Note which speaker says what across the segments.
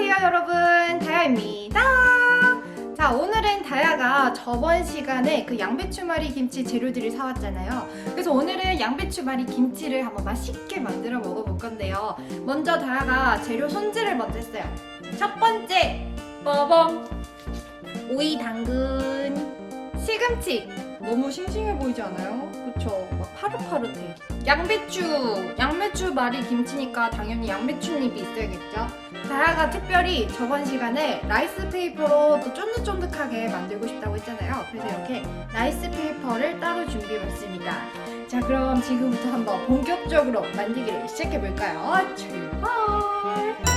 Speaker 1: 안녕하세요 여러분. 다야입니다. 자 오늘은 다야가 저번 시간에 그 양배추말이 김치 재료들을 사왔잖아요. 그래서 오늘은 양배추말이 김치를 한번 맛있게 만들어 먹어볼 건데요. 먼저 다야가 재료 손질을 먼저 했어요. 첫 번째 빠밤 오이 당근. 시금치. 너무 싱싱해 보이지 않아요? 그쵸? 막 파릇파릇해 양배추 양배추 말이 김치니까 당연히 양배추잎이 있어야겠죠 다야가 특별히 저번 시간에 라이스 페이퍼로 또 쫀득쫀득하게 만들고 싶다고 했잖아요. 그래서 이렇게 라이스 페이퍼를 따로 준비해봤습니다. 자, 그럼 지금부터 한번 본격적으로 만들기를 시작해볼까요? 출발!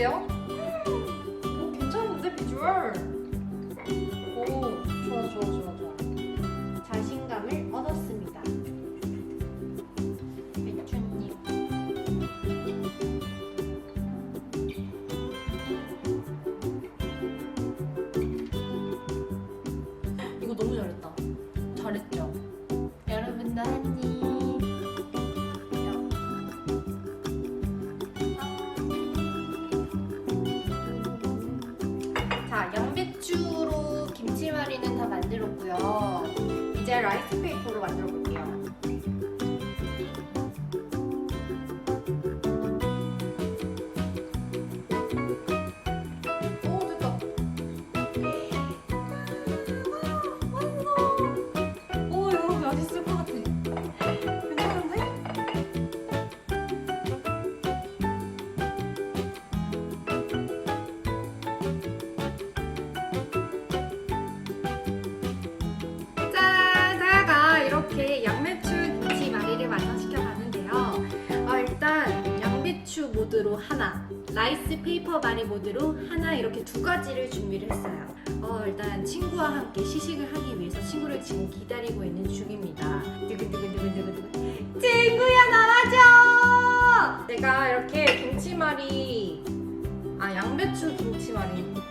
Speaker 1: 예쁜데요? 오, 괜찮은데, 비주얼? 오, 좋아, 좋아, 좋아, 좋아. 자신감을 얻었습니다. 배추님. 이거 너무 잘했다. 잘했죠? 여러분도 한 김치말이는 다 만들었고요. 이제 라이스 페이퍼로 만들어 볼게요. 모드로 하나, 라이스 페이퍼 마리 모드로 하나 이렇게 두 가지를 준비를 했어요. 어, 일단 친구와 함께 시식을 하기 위해서 친구를 지금 기다리고 있는 중입니다. 두근두근두근두근 친구야 나와줘! 제가 이렇게 김치말이 아 양배추 김치말이 아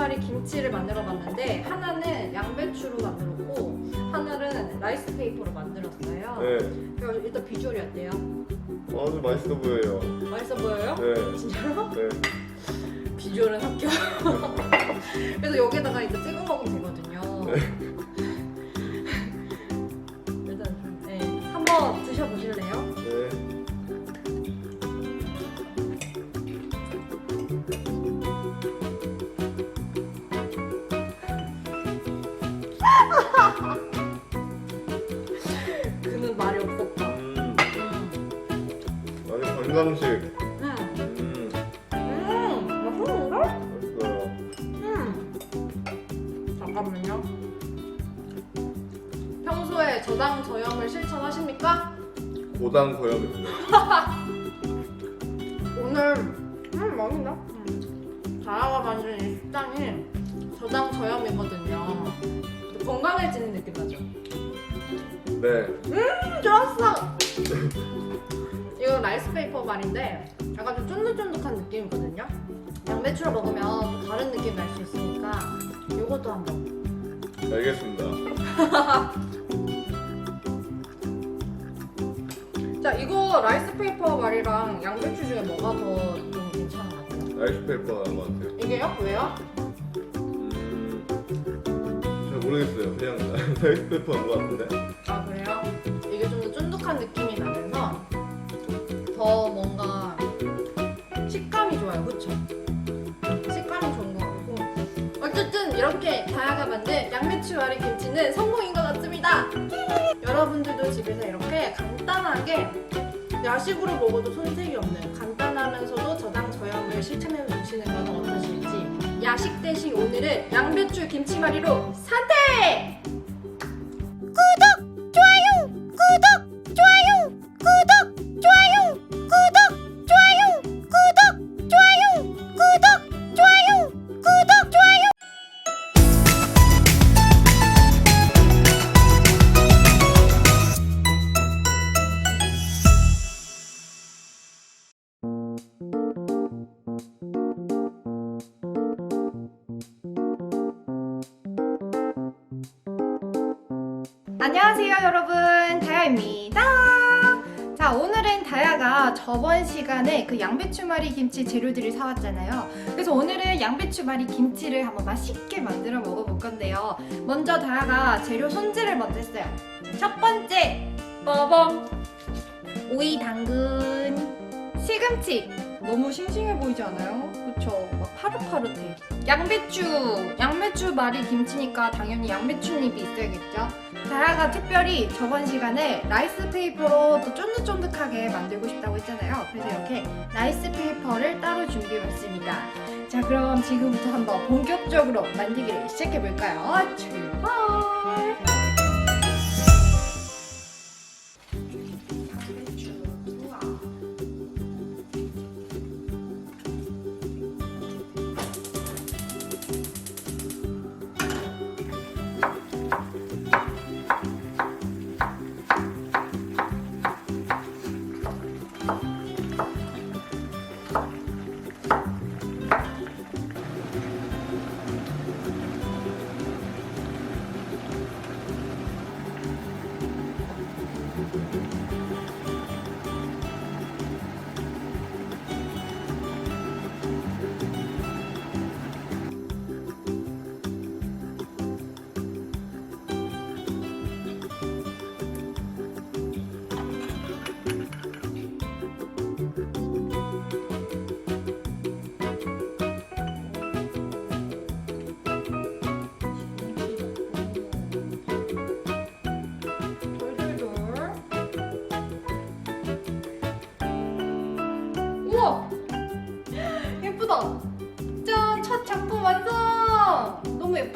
Speaker 1: 양배추말이 김치를 만들어 봤는데 하나는 양배추로 만들었고 하나는 라이스 페이퍼로 만들었어요.
Speaker 2: 네,
Speaker 1: 그래서 일단 비주얼이 어때요?
Speaker 2: 아주 맛있어 보여요.
Speaker 1: 맛있어 보여요?
Speaker 2: 네,
Speaker 1: 진짜로?
Speaker 2: 네.
Speaker 1: 비주얼은 합격. 그래서 여기다가 이제 찍어 먹으면 되거든요.
Speaker 2: 네.
Speaker 1: 일단 네, 한번 드셔보실래요? 잠깐만요. 평소에 저당 저염을 실천하십니까?
Speaker 2: 고당 고염입니다.
Speaker 1: 오늘 음 맛있다. 음. 자라가 만든 이 식단이 저당 저염이거든요. 건강해지는 느낌 나죠?
Speaker 2: 네,
Speaker 1: 음 좋았어. 이거 라이스 페이퍼 말인데 약간 좀 쫀득쫀득한 느낌이거든요. 단배추를 먹으면 다른 느낌이 날 수 있으니까 이것도 한번.
Speaker 2: 알겠습니다.
Speaker 1: 자, 이거 라이스페이퍼 말이랑 양배추 중에 뭐가 더 좀 괜찮은 것 같아요?
Speaker 2: 라이스페이퍼가 나은 것 같아요.
Speaker 1: 이게요? 왜요?
Speaker 2: 음, 잘 모르겠어요. 그냥 라이스페이퍼 한것 같은데.
Speaker 1: 아, 그래요? 이게 좀 더 쫀득한 느낌이 이렇게 다야가 만든 양배추 와리 김치는 성공인 것 같습니다. 여러분들도 집에서 이렇게 간단하게 야식으로 먹어도 손색이 없는 간단하면서도 저당 저염을 실천해 보시는 건 어떠실지 야식 대신 오늘은 양배추 김치말이로 선택! 자 오늘은 다야가 저번 시간에 그 양배추말이 김치 재료들을 사왔잖아요. 그래서 오늘은 양배추말이 김치를 한번 맛있게 만들어 먹어볼 건데요. 먼저 다야가 재료 손질을 먼저 했어요. 첫 번째 빠밤 오이 당근 시금치. 너무 싱싱해 보이지 않아요? 그쵸 막 파릇파릇해 양배추 양배추 말이 김치니까 당연히 양배추잎이 있어야겠죠 다야가 특별히 저번 시간에 라이스 페이퍼로 또 쫀득쫀득하게 만들고 싶다고 했잖아요. 그래서 이렇게 라이스 페이퍼를 따로 준비해봤습니다. 자, 그럼 지금부터 한번 본격적으로 만들기를 시작해볼까요? 출발!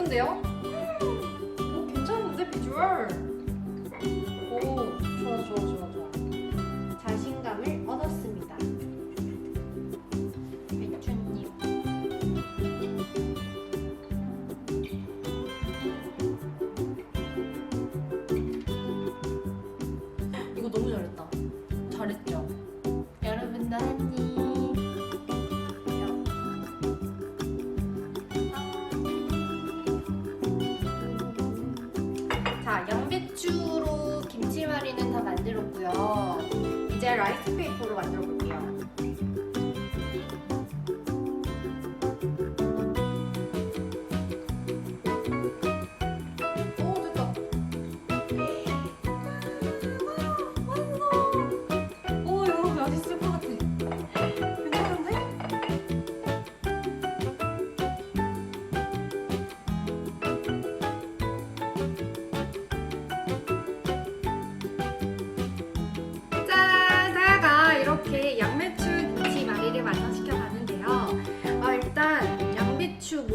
Speaker 1: 예쁜데요? 김치말이는 다 만들었고요. 이제 라이스 페이퍼로 만들어 볼게요.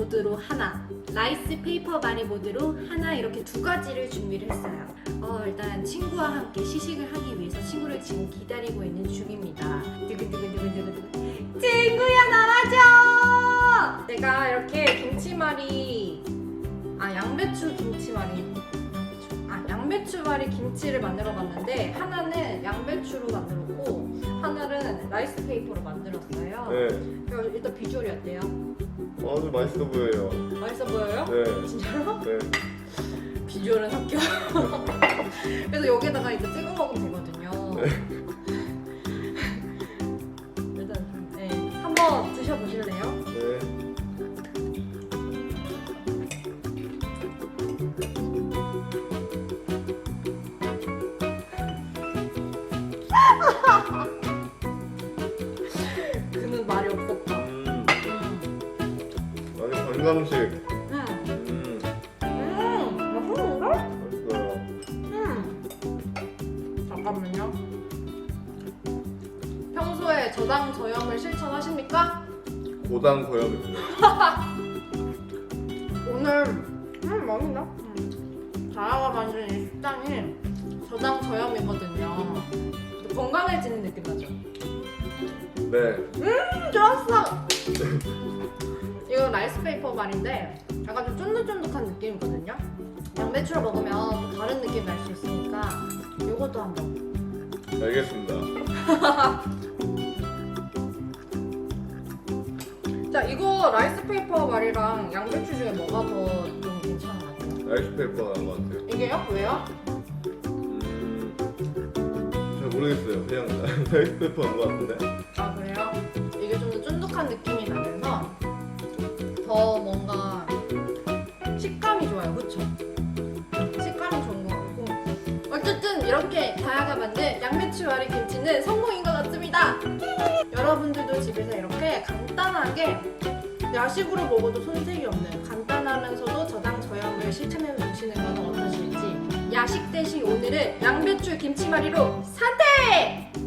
Speaker 1: 모드로 하나, 라이스 페이퍼 마리 모드로 하나 이렇게 두 가지를 준비를 했어요. 어, 일단 친구와 함께 시식을 하기 위해서 친구를 지금 기다리고 있는 중입니다. 두구두구두구두구. 친구야 나와줘! 내가 이렇게 김치말이 아 양배추 김치말이 아 양배추말이 김치를 만들어 봤는데 하나는 양배추로 만들었고 하나는 라이스 페이퍼로 만들었어요.
Speaker 2: 네.
Speaker 1: 그래서 일단 비주얼이 어때요?
Speaker 2: 아주 맛있어 보여요.
Speaker 1: 맛있어 보여요?
Speaker 2: 네.
Speaker 1: 진짜로?
Speaker 2: 네.
Speaker 1: 비주얼은 합격. 그래서 여기다가 이제 찍어 먹으면 되거든요. 일단 네 한번 드셔보실래요?
Speaker 2: 네.
Speaker 1: 잠깐만요. 평소에 저당 저염을 실천하십니까?
Speaker 2: 고당 고염입니다.
Speaker 1: 오늘 음 맛있다. 음. 자라가 만든 이 식단이 저당 저염이거든요. 건강해지는 느낌 나죠?
Speaker 2: 네.
Speaker 1: 음 좋았어. 이거 라이스 페이퍼 말인데 약간 좀 쫀득쫀득한 느낌이거든요. 양배추를 먹으면 다른 느낌 날 수 있으니까 이것도 한번.
Speaker 2: 알겠습니다.
Speaker 1: 자 이거 라이스 페이퍼 말이랑 양배추 중에 뭐가 더 좀 괜찮은 것 같아요?
Speaker 2: 라이스 페이퍼가 나은 것 같아요.
Speaker 1: 이게요? 왜요?
Speaker 2: 음, 잘 모르겠어요. 그냥 라이스 페이퍼 나은 것 같은데.
Speaker 1: 아 그래요? 이게 좀 더 쫀득한 느낌이 이렇게 다야가 만든 양배추 와리 김치는 성공인 것 같습니다. 여러분들도 집에서 이렇게 간단하게 야식으로 먹어도 손색이 없는 간단하면서도 저당 저염을 실천해 보시는 건 어떠실지 야식 대신 오늘은 양배추 김치말이로 선택!